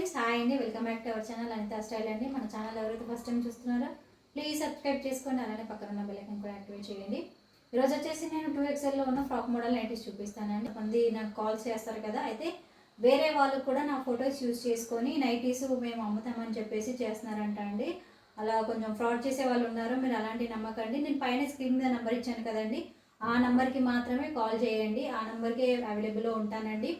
Friends hi అండి. Welcome back to our channel Anitha style అండి. మన ఛానల్ ఎవరైతే ఫస్ట్ టైం చూస్తున్నారో ప్లీజ్ సబ్స్క్రైబ్ చేసుకోండి. అలానే పక్కన ఉన్న బెల్ కూడా యాక్టివేట్ చేయండి. ఈరోజు వచ్చేసి నేను టూ ఎక్స్ఎల్లో ఉన్న ఫ్రాక్ మోడల్ నైటీస్ చూపిస్తానండి. మంది నాకు కాల్స్ చేస్తారు కదా. అయితే వేరే వాళ్ళు కూడా నా ఫొటోస్ యూజ్ చేసుకొని నైటీస్ మేము అమ్ముతామని చెప్పేసి చేస్తున్నారంట అండి. అలా కొంచెం ఫ్రాడ్ చేసే వాళ్ళు ఉన్నారు. మీరు అలాంటి నమ్మకండి. నేను పైన స్క్రీన్ మీద నెంబర్ ఇచ్చాను కదండి. ఆ నెంబర్కి మాత్రమే కాల్ చేయండి. ఆ నెంబర్కే అవైలబుల్లో ఉంటానండి.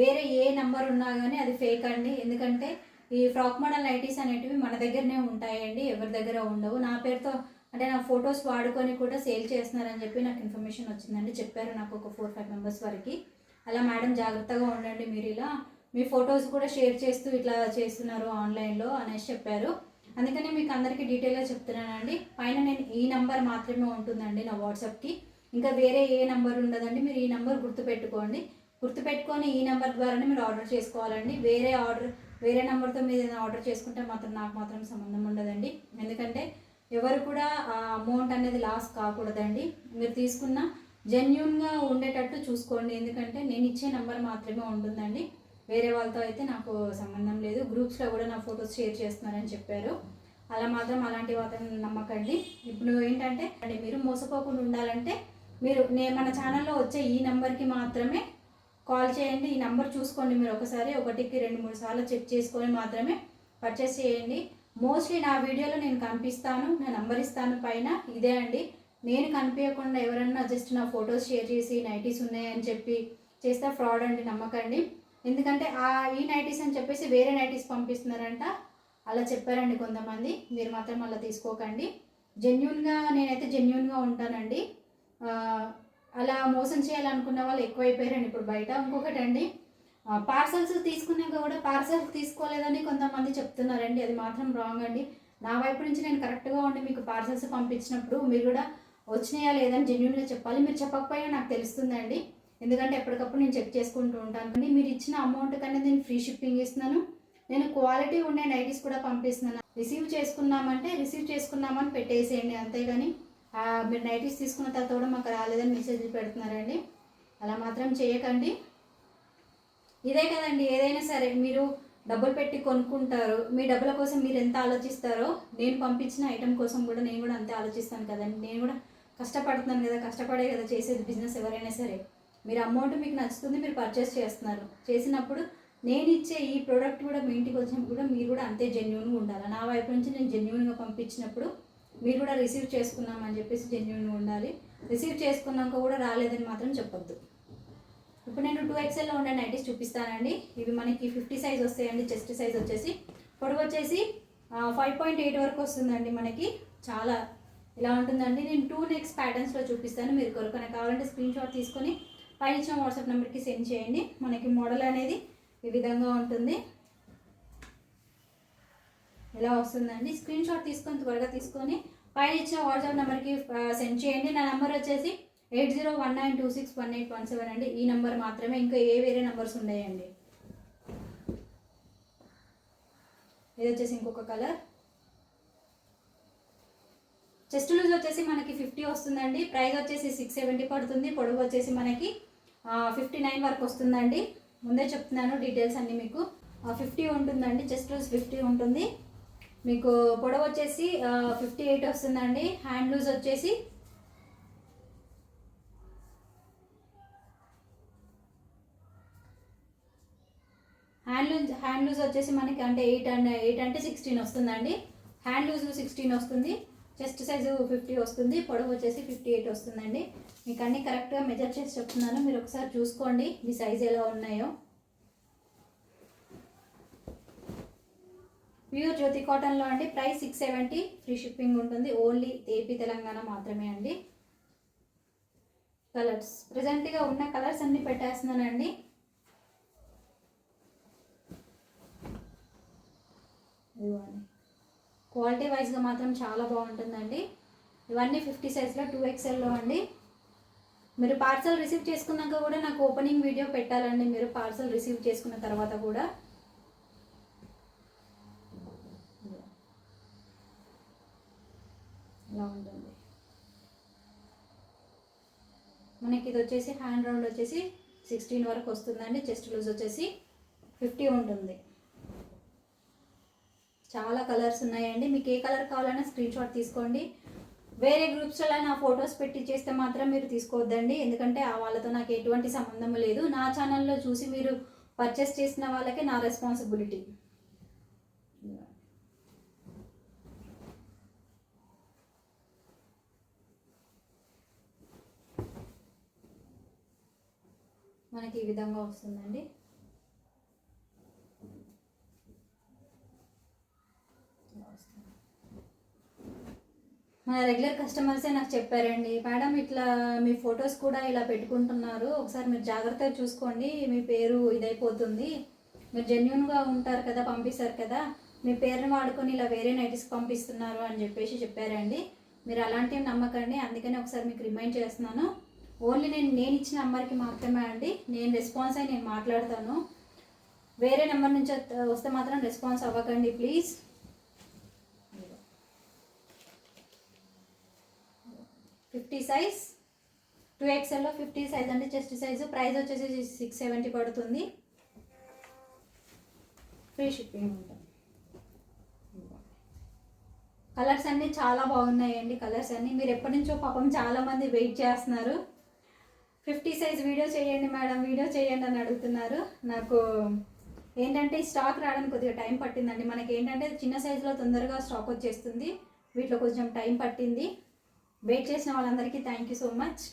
వేరే ఏ నెంబర్ ఉన్నా కానీ అది ఫేక్ అండి. ఎందుకంటే ఈ ఫ్రాక్ మోడల్ నైటీస్ అనేటివి మన దగ్గరనే ఉంటాయండి. ఎవరి దగ్గర ఉండవు. నా పేరుతో అంటే నా ఫొటోస్ వాడుకొని కూడా సేల్ చేస్తున్నారని చెప్పి నాకు ఇన్ఫర్మేషన్ వచ్చిందండి. చెప్పారు నాకు ఒక ఫోర్ ఫైవ్ మెంబర్స్ వరకు. అలా మేడం జాగ్రత్తగా ఉండండి మీరు ఇలా. మీ ఫొటోస్ కూడా షేర్ చేస్తూ ఇట్లా చేస్తున్నారు ఆన్లైన్లో అనేసి చెప్పారు. అందుకని మీకు అందరికీ డీటెయిల్గా చెప్తున్నానండి. పైన నేను ఈ నంబర్ మాత్రమే ఉంటుందండి నా వాట్సాప్కి ఇంకా వేరే ఏ నంబర్ ఉండదండి. మీరు ఈ నంబర్ గుర్తుపెట్టుకోండి. గుర్తుపెట్టుకొని ఈ నెంబర్ ద్వారానే మీరు ఆర్డర్ చేసుకోవాలండి. వేరే ఆర్డర్ వేరే నెంబర్తో మీరు ఏదైనా ఆర్డర్ చేసుకుంటే మాత్రం నాకు మాత్రం సంబంధం ఉండదండి. ఎందుకంటే ఎవరు కూడా ఆ అమౌంట్ అనేది లాస్ కాకూడదండి. మీరు తీసుకున్న జెన్యున్గా ఉండేటట్టు చూసుకోండి. ఎందుకంటే నేను ఇచ్చే నెంబర్ మాత్రమే ఉంటుందండి. వేరే వాళ్ళతో అయితే నాకు సంబంధం లేదు. గ్రూప్స్లో కూడా నా ఫొటోస్ షేర్ చేస్తున్నారని చెప్పారు. అలా మాత్రం అలాంటి వాళ్ళని నమ్మకండి. ఇప్పుడు ఏంటంటే అంటే మీరు మోసపోకుండా ఉండాలంటే మీరు నే మన ఛానల్లో వచ్చే ఈ నెంబర్కి మాత్రమే కాల్ చేయండి. ఈ నెంబర్ చూసుకోండి మీరు ఒకసారి. ఒకటికి రెండు మూడు సార్లు చెక్ చేసుకొని మాత్రమే పర్చేస్ చేయండి. మోస్ట్లీ నా వీడియోలో నేను కనిపిస్తాను. నా నెంబర్ ఇస్తాను పైన. ఇదే అండి. నేను కనిపించకుండా ఎవరన్నా జస్ట్ నా ఫొటోస్ షేర్ చేసి నైటీస్ ఉన్నాయని చెప్పి చేస్తే ఫ్రాడ్ అండి నమ్మకండి. ఎందుకంటే ఆ ఈ నైటీస్ అని చెప్పేసి వేరే నైటీస్ పంపిస్తున్నారంట. అలా చెప్పారండి కొంతమంది. మీరు మాత్రం అలా తీసుకోకండి. జెన్యున్గా నేనైతే జెన్యున్గా ఉంటానండి. అలా మోసం చేయాలనుకున్న వాళ్ళు ఎక్కువైపోయారండి. ఇప్పుడు బయట ఇంకొకటి అండి పార్సల్స్ తీసుకున్నాక కూడా పార్సల్స్ తీసుకోలేదని కొంతమంది చెప్తున్నారండి. అది మాత్రం రాంగ్ అండి. నా వైపు నుంచి నేను కరెక్ట్గా ఉండి మీకు పార్సల్స్ పంపించినప్పుడు మీరు కూడా వచ్చినాయా లేదని జెన్యున్గా చెప్పాలి. మీరు చెప్పకపోయినా నాకు తెలుస్తుందండి. ఎందుకంటే ఎప్పటికప్పుడు నేను చెక్ చేసుకుంటూ ఉంటాను. అండి మీరు ఇచ్చిన అమౌంట్ కన్నా నేను ఫ్రీ షిప్పింగ్ ఇస్తున్నాను నేను క్వాలిటీ ఉండే నైటీస్ కూడా పంపిస్తున్నాను. రిసీవ్ చేసుకున్నామంటే రిసీవ్ చేసుకున్నామని పెట్టేసేయండి అంతేగాని మీరు నైటీస్ తీసుకున్న తర్వాత కూడా మాకు రాలేదని మెసేజ్ పెడుతున్నారండి. అలా మాత్రం చేయకండి. ఇదే కదండి ఏదైనా సరే మీరు డబ్బులు పెట్టి కొనుక్కుంటారు. మీ డబ్బుల కోసం మీరు ఎంత ఆలోచిస్తారో నేను పంపించిన ఐటెం కోసం కూడా నేను కూడా అంతే ఆలోచిస్తాను కదండి. నేను కూడా కష్టపడుతున్నాను కదా కష్టపడే కదా చేసేది బిజినెస్ ఎవరైనా సరే. మీరు అమౌంట్ మీకు నచ్చుతుంది మీరు పర్చేస్ చేస్తున్నారు. చేసినప్పుడు నేను ఇచ్చే ఈ ప్రోడక్ట్ కూడా మీ ఇంటికి వచ్చినప్పుడు కూడా మీరు కూడా అంతే జెన్యున్గా ఉండాలి? నా వైపు నుంచి నేను జెన్యున్గా పంపించినప్పుడు మీరు కూడా రిసీవ్ చేసుకున్నామని చెప్పేసి జెన్యున్గా ఉండాలి. రిసీవ్ చేసుకున్నాక కూడా రాలేదని మాత్రం చెప్పొద్దు. ఇప్పుడు నేను టూ ఎక్స్ఎల్లో ఉండే నైటీస్ చూపిస్తానండి. ఇవి మనకి ఫిఫ్టీ సైజ్ వస్తాయండి. చెస్ట్ సైజ్ వచ్చేసి పొడవు వచ్చేసి ఫైవ్ పాయింట్ ఎయిట్ వరకు వస్తుందండి మనకి. చాలా ఇలా ఉంటుందండి. నేను టూ నెక్స్ ప్యాటర్న్స్లో చూపిస్తాను. మీరు కొరకన కావాలంటే స్క్రీన్ షాట్ తీసుకొని పైన వాట్సాప్ నెంబర్కి సెండ్ చేయండి. మనకి మోడల్ అనేది ఈ విధంగా ఉంటుంది. ఇలా వస్తుందండి? స్క్రీన్ షాట్ తీసుకొని త్వరగా తీసుకొని పైన ఇచ్చిన వాట్సాప్ నెంబర్కి సెండ్ చేయండి. నా నెంబర్ వచ్చేసి eight zero one nine two six one eight one seven అండి. ఈ నెంబర్ మాత్రమే. ఇంకా ఏ వేరే నెంబర్స్ ఉన్నాయండి? ఇది వచ్చేసి ఇంకొక కలర్. చెస్ట్ లూజ్ వచ్చేసి మనకి ఫిఫ్టీ వస్తుందండి. ప్రైస్ వచ్చేసి సిక్స్ సెవెంటీ పడుతుంది. పొడవు వచ్చేసి మనకి ఫిఫ్టీ నైన్ వరకు వస్తుందండి. ముందే చెప్తున్నాను డీటెయిల్స్ అన్నీ మీకు. ఫిఫ్టీ ఉంటుందండి. చెస్ట్ లూజ్ ఫిఫ్టీ ఉంటుంది. మీకు పొడవు వచ్చేసి ఫిఫ్టీ ఎయిట్ వస్తుందండి. హ్యాండ్ లూజ్ వచ్చేసి హ్యాండ్ లూజ్ హ్యాండ్ లూజ్ వచ్చేసి మనకి అంటే ఎయిట్ అండ్ ఎయిట్ అంటే సిక్స్టీన్ వస్తుందండి. హ్యాండ్ లూజ్ సిక్స్టీన్ వస్తుంది. చెస్ట్ సైజు ఫిఫ్టీ వస్తుంది. పొడవు వచ్చేసి ఫిఫ్టీ ఎయిట్ వస్తుందండి. మీకు అన్ని కరెక్ట్గా మెజర్ చేసి చెప్తున్నాను. మీరు ఒకసారి చూసుకోండి. మీ సైజ్ ఎలా ఉన్నాయో. ప్యూర్ జ్యోతి కాటన్లో అండి price six seventy. Free shipping ఉంటుంది. ఓన్లీ ఏపీ తెలంగాణ మాత్రమే అండి. కలర్స్. ప్రజెంట్గా ఉన్న కలర్స్ అన్ని పెట్టేస్తున్నానండి. క్వాలిటీ వైజ్గా మాత్రం చాలా బాగుంటుందండి. ఇవన్నీ ఫిఫ్టీ సైజ్లో టూ ఎక్స్ఎల్లో అండి. మీరు పార్సల్ రిసీవ్ చేసుకున్నాక కూడా నాకు ఓపెనింగ్ వీడియో పెట్టాలండి. మీరు పార్సల్ రిసీవ్ చేసుకున్న తర్వాత కూడా. ఇలా ఉంటుంది. మనకి ఇది వచ్చేసి హ్యాండ్ రౌండ్ వచ్చేసి సిక్స్టీన్ వరకు వస్తుందండి. చెస్ట్ లూజ్ వచ్చేసి ఫిఫ్టీ ఉంటుంది. చాలా కలర్స్ ఉన్నాయండి. మీకు ఏ కలర్ కావాలన్నా స్క్రీన్ షాట్ తీసుకోండి. వేరే గ్రూప్స్లో నా ఫొటోస్ పెట్టి చేస్తే మాత్రం మీరు తీసుకోవద్దండి. ఎందుకంటే ఆ వాళ్ళతో నాకు ఎటువంటి సంబంధం లేదు. నా ఛానల్లో చూసి మీరు పర్చేస్ చేసిన వాళ్ళకే నా రెస్పాన్సిబిలిటీ మనకి ఈ విధంగా వస్తుందండి. మన రెగ్యులర్ కస్టమర్సే నాకు చెప్పారండి మేడం ఇట్లా మీ ఫొటోస్ కూడా ఇలా పెట్టుకుంటున్నారు ఒకసారి మీరు జాగ్రత్తగా చూసుకోండి మీ పేరు ఇదైపోతుంది మీరు జెన్యున్గా ఉంటారు కదా పంపిస్తారు కదా మీ పేరుని వాడుకొని ఇలా వేరే నైటీస్కి పంపిస్తున్నారు అని చెప్పేసి చెప్పారండి. మీరు అలాంటివి నమ్మకండి అందుకని ఒకసారి మీకు రిమైండ్ చేస్తున్నాను. ఓన్లీ నేను నేను ఇచ్చిన నెంబర్కి మాత్రమే అండి. నేను రెస్పాన్స్ అయి నేను మాట్లాడతాను. వేరే నెంబర్ నుంచి వస్తే- వస్తే మాత్రం రెస్పాన్స్ అవ్వకండి ప్లీజ్ ఫిఫ్టీ సైజ్ టూ ఎక్స్ఎల్లో ఫిఫ్టీ సైజ్ అంటే చెస్ట్ సైజు ప్రైస్ వచ్చేసి సిక్స్ సెవెంటీ పడుతుంది. ఫ్రీ షిప్పింగ్ ఉంటుంది. కలర్స్ అన్నీ చాలా బాగున్నాయండి. కలర్స్ అన్నీ మీరు ఎప్పటి నుంచో పాపం చాలా మంది వెయిట్ చేస్తున్నారు. ఫిఫ్టీ సైజ్ వీడియో చేయండి మేడం వీడియో చేయండి అని అడుగుతున్నారు. నాకు ఏంటంటే స్టాక్ రావడానికి కొద్దిగా టైం పట్టిందండి. మనకి ఏంటంటే చిన్న సైజులో తొందరగా స్టాక్ వచ్చేస్తుంది. వీటిలో కొంచెం టైం పట్టింది. వెయిట్ చేసిన వాళ్ళందరికీ thank you so much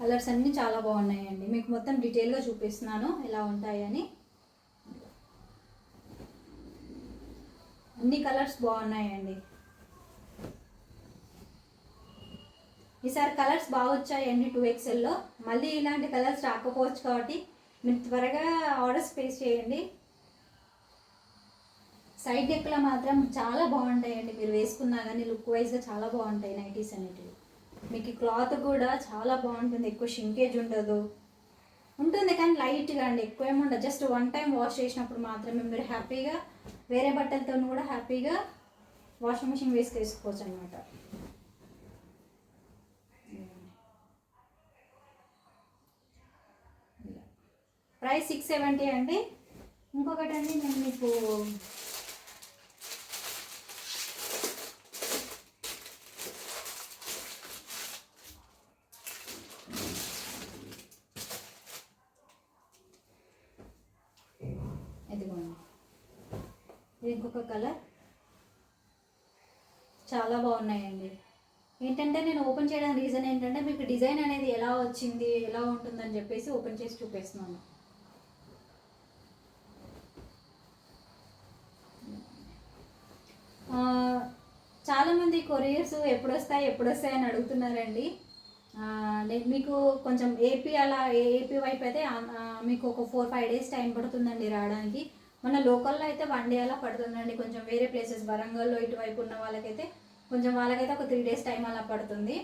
colours అన్నీ చాలా బాగున్నాయండి. మీకు మొత్తం డీటెయిల్గా చూపిస్తున్నాను ఎలా ఉంటాయని. అన్ని కలర్స్ బాగున్నాయండి. ఈసారి కలర్స్ బాగా వచ్చాయండి టూ ఎక్స్ఎల్లో. మళ్ళీ ఇలాంటి కలర్స్ రాకపోవచ్చు కాబట్టి మీరు త్వరగా ఆర్డర్స్ ప్లేస్ చేయండి. సైడ్ నెక్లో మాత్రం చాలా బాగుంటాయండి. మీరు వేసుకున్నా కానీ లుక్ వైజ్గా చాలా బాగుంటాయి నైటీస్ అనేటివి. మీకు క్లాత్ కూడా చాలా బాగుంటుంది. ఎక్కువ షింకేజ్ ఉండదు. ఉంటుంది కానీ లైట్గా అండి. ఎక్కువ ఏముండదు ఉండదు. జస్ట్ వన్ టైం వాష్ చేసినప్పుడు మాత్రమే మీరు హ్యాపీగా వేరే బట్టలతో కూడా హ్యాపీగా వాషింగ్ మిషన్ వేసుకేసుకోవచ్చు అనమాట ప్రైస్ సిక్స్ సెవెంటీ అండి. ఇంకొకటి అండి నేను మీకు ఇదిగోండి ఇది ఇంకొక కలర్. చాలా బాగున్నాయండి. ఏంటంటే నేను ఓపెన్ చేయడానికి రీజన్ ఏంటంటే మీకు డిజైన్ అనేది ఎలా వచ్చింది ఎలా ఉంటుందని చెప్పేసి ఓపెన్ చేసి చూపిస్తున్నాను. చాలామంది కొరియర్స్ ఎప్పుడు వస్తాయి ఎప్పుడు వస్తాయి అని అడుగుతున్నారండి. నేను మీకు కొంచెం ఏపీ అలా ఏపీ వైపు అయితే మీకు ఒక ఫోర్ ఫైవ్ డేస్ టైం పడుతుందండి రావడానికి. మన లోకల్లో అయితే వన్ డే అలా పడుతుందండి. కొంచెం వేరే ప్లేసెస్ వరంగల్లో ఇటువైపు ఉన్న వాళ్ళకైతే కొంచెం వాళ్ళకైతే ఒక త్రీ డేస్ టైం అలా పడుతుంది.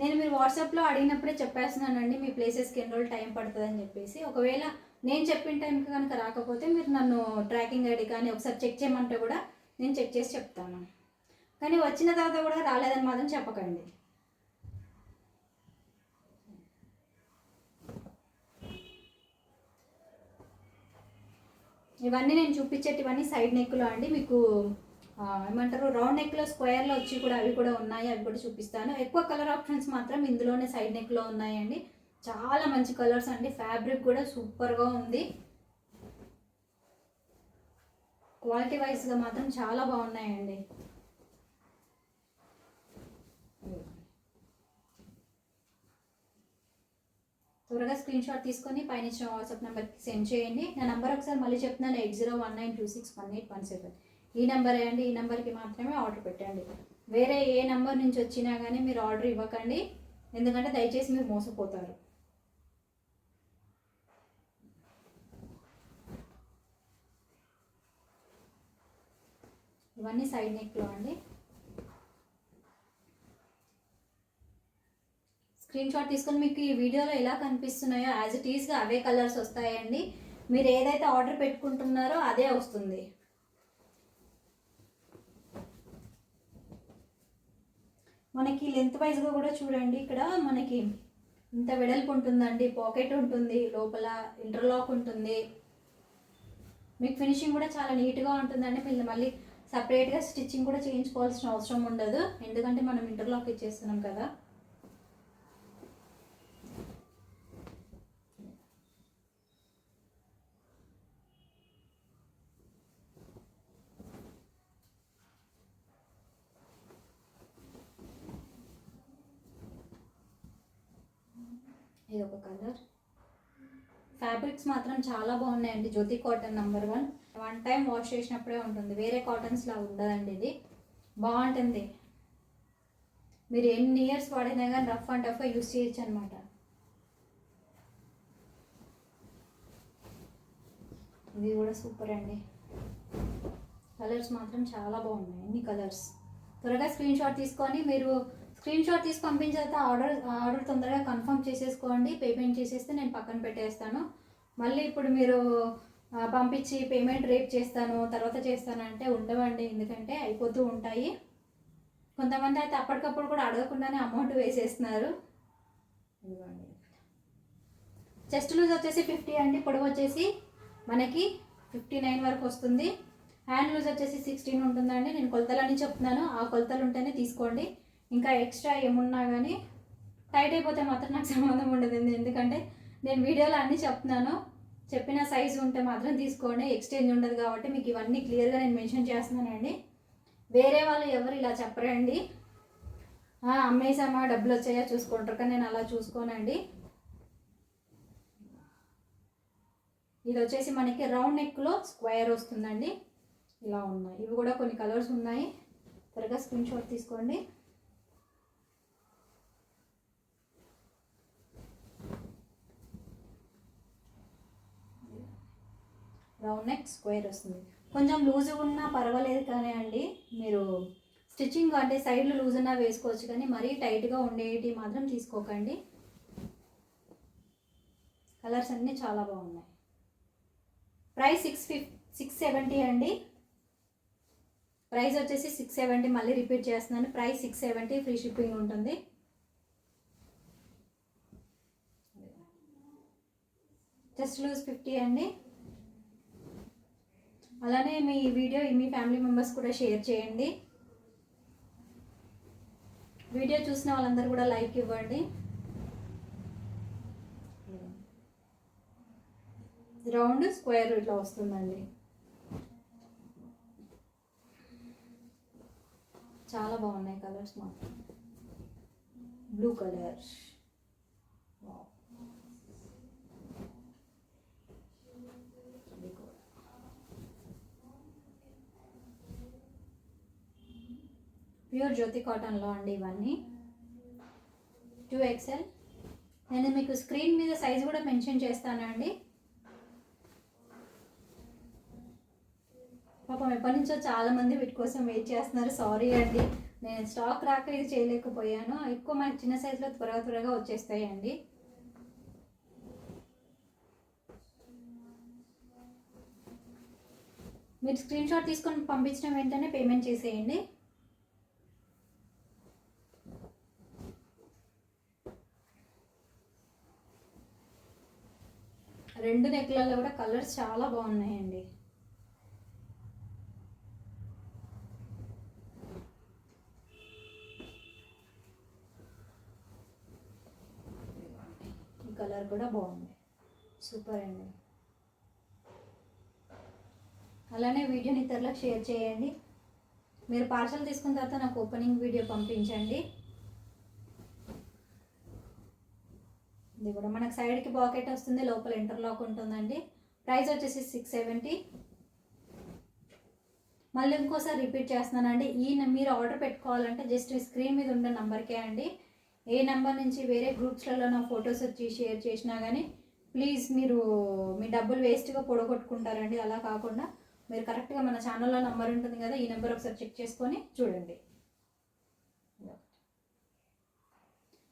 నేను మీరు వాట్సాప్లో అడిగినప్పుడే చెప్పేస్తున్నానండి మీ ప్లేసెస్కి ఎన్ని రోజులు టైం పడుతుందని చెప్పేసి. ఒకవేళ నేను చెప్పిన టైంకి కనుక రాకపోతే మీరు నన్ను ట్రాకింగ్ ఐడి కానీ ఒకసారి చెక్ చేయమంటే కూడా నేను చెక్ చేసి చెప్తాను. కానీ వచ్చిన తర్వాత కూడా రాలేదని మాత్రం చెప్పకండి. ఇవన్నీ నేను చూపించేటివన్నీ సైడ్ నెక్లో అండి. మీకు ఏమంటారు రౌండ్ నెక్లో స్క్వేర్లో వచ్చి కూడా అవి కూడా ఉన్నాయి. అవి కూడా చూపిస్తాను. ఎక్కువ కలర్ ఆప్షన్స్ మాత్రం ఇందులోనే సైడ్ నెక్లో ఉన్నాయండి. చాలా మంచి కలర్స్ అండి. ఫ్యాబ్రిక్ కూడా సూపర్గా ఉంది. క్వాలిటీ వైజ్గా మాత్రం చాలా బాగున్నాయండి. త్వరగా స్క్రీన్ షాట్ తీసుకొని పైన ఇచ్చిన వాట్సాప్ నెంబర్కి సెండ్ చేయండి. నా నెంబర్ ఒకసారి మళ్ళీ చెప్తున్నాను eight zero one nine two six one eight one seven. ఈ నెంబరే అండి ఈ నెంబర్కి మాత్రమే ఆర్డర్ పెట్టండి. వేరే ఏ నెంబర్ నుంచి వచ్చినా కానీ మీరు ఆర్డర్ ఇవ్వకండి. ఎందుకంటే దయచేసి మీరు మోసపోతారు. ఇవన్నీ సైడ్ నెక్లో అండి. స్క్రీన్ షాట్ తీసుకొని మీకు ఈ వీడియోలో ఎలా కనిపిస్తున్నాయో యాజ్ ఇట్ ఈస్గా అవే కలర్స్ వస్తాయండి. మీరు ఏదైతే ఆర్డర్ పెట్టుకుంటున్నారో అదే వస్తుంది. మనకి లెంత్ వైజ్గా కూడా చూడండి. ఇక్కడ మనకి ఇంత వెడల్పు ఉంటుందండి. పాకెట్ ఉంటుంది. లోపల ఇంటర్లాక్ ఉంటుంది. మీకు ఫినిషింగ్ కూడా చాలా నీట్గా ఉంటుందండి. మీరు మళ్ళీ సపరేట్గా స్టిచ్చింగ్ కూడా చేయించుకోవాల్సిన అవసరం ఉండదు. ఎందుకంటే మనం ఇంటర్లాక్ ఇచ్చేస్తున్నాం కదా. ఇది ఒక కలర్. ఫ్యాబ్రిక్స్ మాత్రం చాలా బాగున్నాయండి. Jyothi cotton number one. One time wash చేసినప్పుడే ఉంటుంది. వేరే కాటన్స్లా ఉండదండి ఇది. బాగుంటుంది. మీరు ఎన్ని ఇయర్స్ వాడినా కానీ రఫ్ అండ్ టఫ్ యూస్ చేయొచ్చు అనమాట ఇది కూడా సూపర్ అండి. కలర్స్ మాత్రం చాలా బాగున్నాయి. అన్ని కలర్స్? త్వరగా స్క్రీన్ షాట్ తీసుకొని మీరు స్క్రీన్ షాట్ తీసి పంపించిన తర్వాత ఆర్డర్ ఆర్డర్ తొందరగా కన్ఫర్మ్ చేసేసుకోండి. పేమెంట్ చేసేస్తే నేను పక్కన పెట్టేస్తాను. మళ్ళీ ఇప్పుడు మీరు పంపించి పేమెంట్ రేపు చేస్తాను తర్వాత చేస్తాను అంటే ఉండవండి. ఎందుకంటే అయిపోతూ ఉంటాయి. కొంతమంది అయితే అప్పటికప్పుడు కూడా అడగకుండానే అమౌంట్ వేసేస్తున్నారు. చెస్ట్ లూజ్ వచ్చేసి ఫిఫ్టీ అండి. పొడవు వచ్చేసి మనకి ఫిఫ్టీ నైన్ వరకు వస్తుంది. హ్యాండ్ లూజ్ వచ్చేసి సిక్స్టీన్ ఉంటుందండి. నేను కొలతలన్నీ చెప్తున్నాను. ఆ కొలతలు ఉంటేనే తీసుకోండి. ఇంకా ఎక్స్ట్రా ఏమున్నా కానీ టైట్ అయిపోతే మాత్రం నాకు సంబంధం ఉండదు. ఎందుకంటే నేను వీడియోలో అన్నీ చెప్తున్నాను. చెప్పిన సైజు ఉంటే మాత్రం తీసుకోండి. ఎక్స్చేంజ్ ఉండదు కాబట్టి మీకు ఇవన్నీ క్లియర్గా నేను మెన్షన్ చేస్తున్నానండి. వేరే వాళ్ళు ఎవరు ఇలా చెప్పరండి. అమ్మేసామా డబ్బులు వచ్చాయా? చూసుకుంటారు కానీ నేను అలా చూసుకోనండి. ఇది వచ్చేసి మనకి రౌండ్ నెక్లో స్క్వేర్ వస్తుందండి. ఇలా ఉన్నాయి. ఇవి కూడా కొన్ని కలర్స్ ఉన్నాయి. త్వరగా స్క్రీన్ షాట్ తీసుకోండి. రౌండ్ నెక్ స్క్వేర్ వస్తుంది. కొంచెం లూజ్ ఉన్నా పర్వాలేదు కానీ అండి మీరు స్టిచ్చింగ్ అంటే సైడ్లు లూజ్ ఉన్నా వేసుకోవచ్చు కానీ మరీ టైట్గా ఉండేటి మాత్రం తీసుకోకండి. కలర్స్ అన్నీ చాలా బాగున్నాయి. Price six fif six seventy అండి. ప్రైస్ వచ్చేసి సిక్స్ సెవెంటీ మళ్ళీ రిపీట్ చేస్తున్నాను. Price six seventy free shipping ఉంటుంది. జస్ట్ లూజ్ ఫిఫ్టీ అండి. అలానే మీ వీడియో మీ ఫ్యామిలీ మెంబర్స్ కూడా షేర్ చేయండి. వీడియో చూసిన వాళ్ళందరూ కూడా లైక్ ఇవ్వండి. రౌండ్ స్క్వేర్ ఇట్లా వస్తుందండి. చాలా బాగున్నాయి కలర్స్ మాత్రం. బ్లూ కలర్ ప్యూర్ జ్యోతి కాటన్లో అండి ఇవన్నీ. Two XL. నేను మీకు స్క్రీన్ మీద సైజ్ కూడా మెన్షన్ చేస్తానండి. పాపం ఎప్పటి నుంచో చాలా మంది వీటి కోసం వెయిట్ చేస్తున్నారు. సారీ అండి. నేను స్టాక్ రాక ఇది చేయలేకపోయాను. ఎక్కువ మనకి చిన్న సైజులో త్వరగా త్వరగా వచ్చేస్తాయండి. మీరు స్క్రీన్ షాట్ తీసుకొని పంపించిన వెంటనే పేమెంట్ చేసేయండి. రెండు కూడా కలర్స్ చాలా బాగున్నాయండి. ఈ కలర్ కూడా బాగుంది. సూపర్ అండి. అలానే వీడియోని ఇతరులకు షేర్ చేయండి. మీరు పార్సల్ తీసుకున్న తర్వాత నాకు ఓపెనింగ్ వీడియో పంపించండి. ఇది కూడా మనకు సైడ్కి పాకెట్ వస్తుంది లోపల ఇంటర్లాక్ ఉంటుందండి. ప్రైస్ వచ్చేసి సిక్స్ సెవెంటీ మళ్ళీ ఇంకోసారి రిపీట్ చేస్తున్నానండి. ఈ మీరు ఆర్డర్ పెట్టుకోవాలంటే జస్ట్ స్క్రీన్ మీద ఉన్న నెంబర్కే అండి. ఏ నెంబర్ నుంచి వేరే గ్రూప్స్లలో నా ఫొటోస్ వచ్చి షేర్ చేసినా కానీ ప్లీజ్ మీరు మీ డబ్బులు వేస్ట్గా పొడగొట్టుకుంటారండి. అలా కాకుండా మీరు కరెక్ట్గా మన ఛానల్లో నెంబర్ ఉంటుంది కదా ఈ నెంబర్ ఒకసారి చెక్ చేసుకొని చూడండి.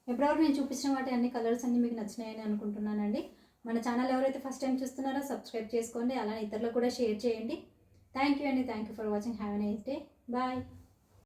ఎప్పటివరకు నేను చూపించిన వాటి అన్ని కలర్స్ అన్ని మీకు నచ్చినాయని అనుకుంటున్నానండి. మన ఛానల్ ఎవరైతే ఫస్ట్ టైం చూస్తున్నారో సబ్స్క్రైబ్ చేసుకోండి. అలానే ఇతరులకు కూడా షేర్ చేయండి. థ్యాంక్ యూ అండి. Thank you for watching have a nice day bye